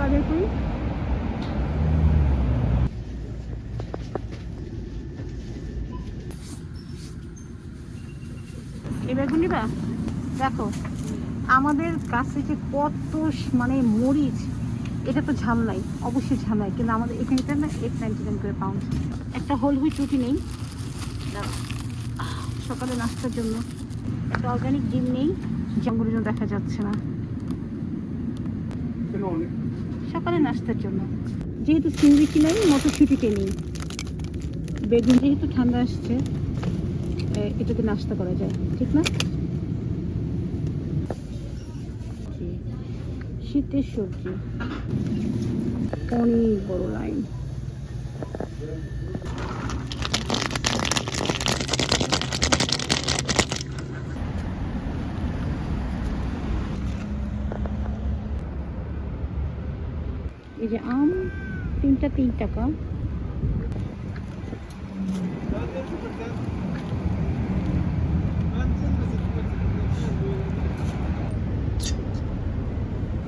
বাজার করি। দেখো, আমাদের কাছে যে কত মানে মরিচ, এটা তো ঝাল নাই অবশ্যই ঝাল নাই কিন্তু আমাদের এখানটা না এইট নাইনটি নাইন করে পাউন্ড একটা হোল হুইট রুটি নেই। সকালে নাস্তার জন্য। একটা অর্গানিক ডিম নেই, জঙ্গলের জন্য দেখা যাচ্ছে না। সকালে নাস্তার জন্য। যেহেতু সিংড়িটি নেই মটরশুটিতে নেই বেগুন যেহেতু ঠান্ডা আসছে এটাতে নাস্তা করা যায়। ঠিক না? শীতের সবজি। অনেক বড় লাইন। এই যে আম তিনটা তিন টাকা। Thank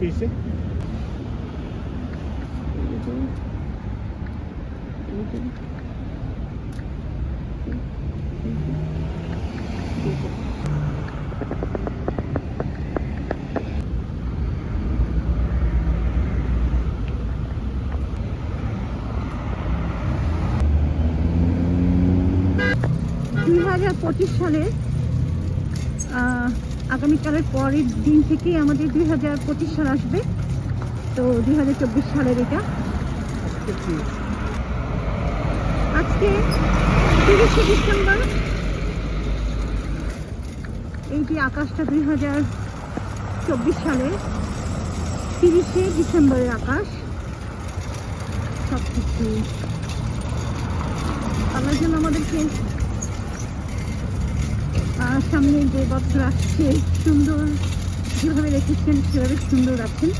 এই যে, এই যে, এই যে, এই যে। দুই হাজার পঁচিশ সালে আগামীকালের পরের দিন থেকেই আমাদের দুই হাজার পঁচিশ সাল আসবে। তো দুই হাজার চব্বিশ সালের এটা। আজকে তিরিশে ডিসেম্বর, এই যে আকাশটা দুই হাজার চব্বিশ সালে, তিরিশে ডিসেম্বরের আকাশ সব কিছু আল্লাহ যেন আমাদেরকে সামনে যে বছর আসছে, সুন্দর, যেভাবে রেখেছেন সেভাবে সুন্দর রাখছেন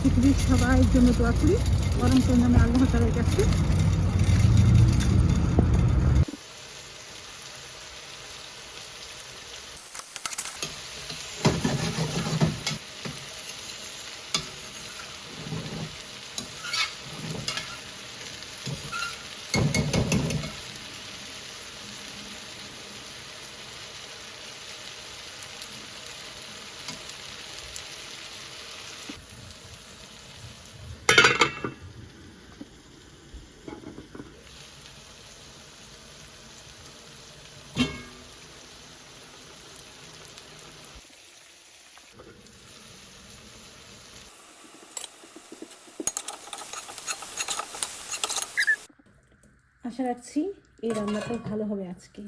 পৃথিবীর সবাই জন্য দোয়া করি। পরম নামে আল্লাহ তাদের কাছে। আশা রাখছি এই রান্নাটা ভালো হবে আজকে।